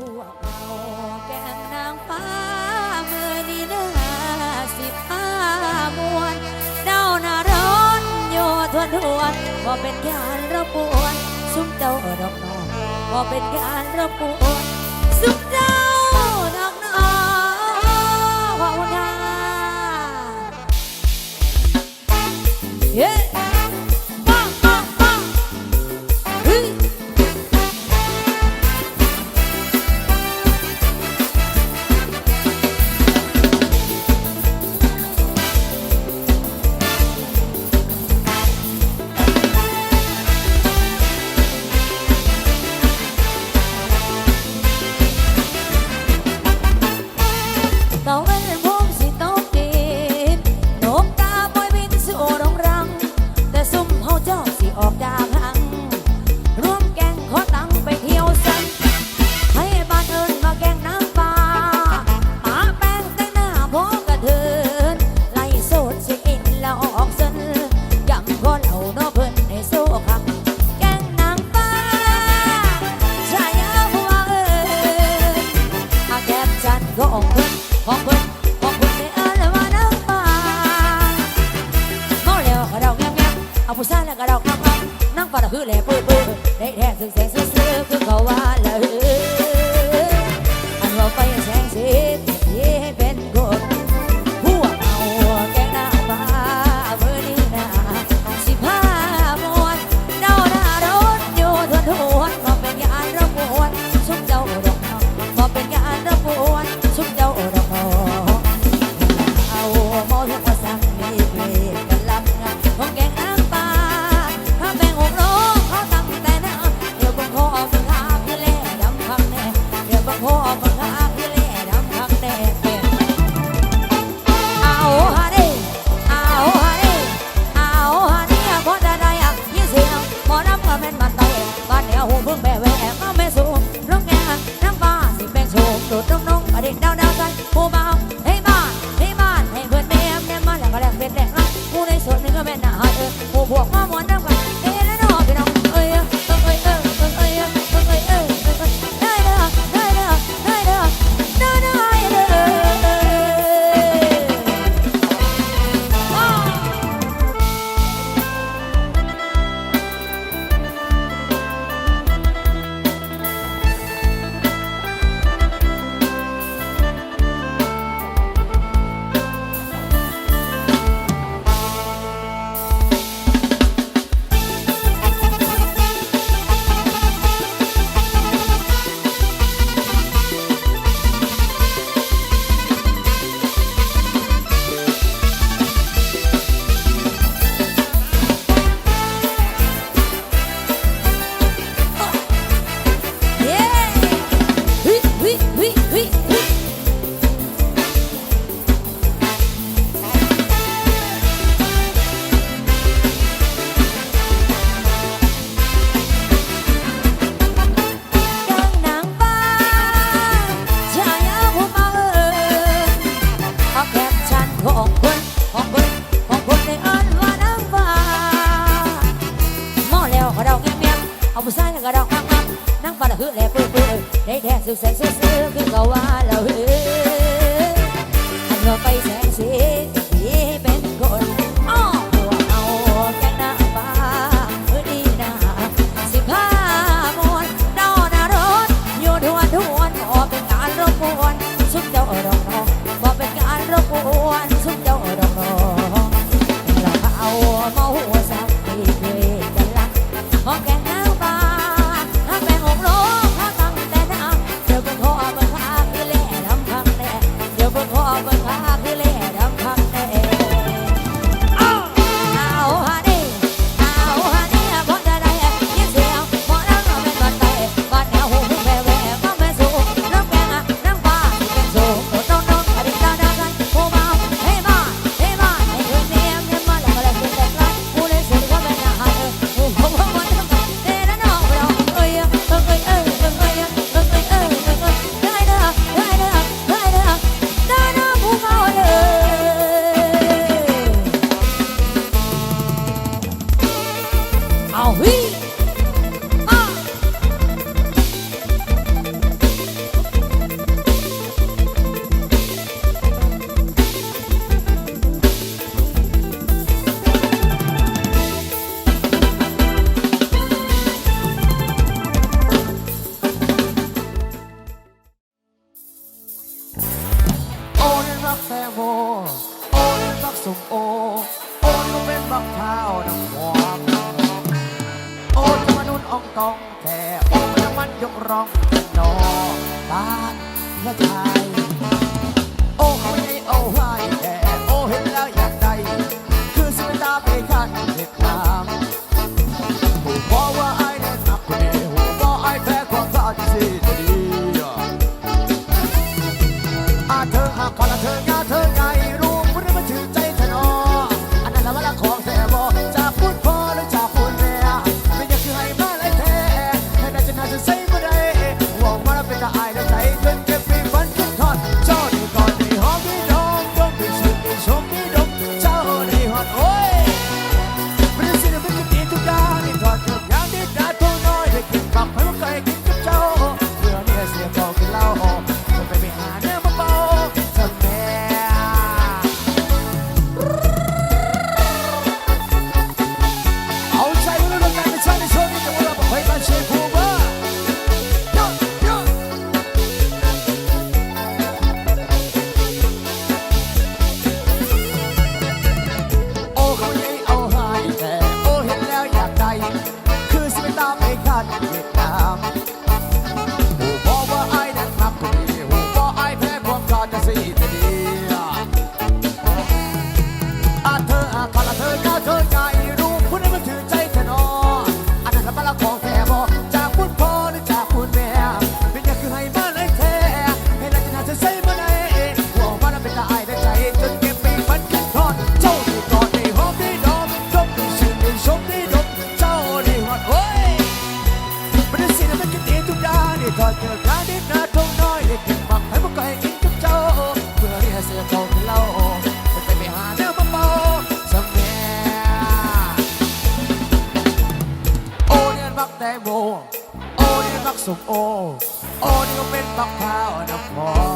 พวกเราแก่งนางฟ้าเมื่อนี้เนื้อสิบห้ามวนเดาหนาร้อนโยทวนทวนบ่เป็นการรบกวนซุ้มเจ้าดอกนองบ่เป็นการรบกวนซุ้มเจ้า เอาผู้ชายแล้วก็เราครับนั่งก็ระหือแหล่ปื้อปื้อได้แท้ถึงแสงซื้อคือเขาว่าละหือ ได้แค่สุดแสนเสื่อคือเขาว่า ส้มโอ โอ้ก็เป็นบักเท้าวนำหองโอ้จะมานุ่นอ่องตองแต่โอ้จะมันยกร้องนอบ้าเพื่อไทย ส่งโอ โอนี่ก็เป็นปักพาวน้ำหอ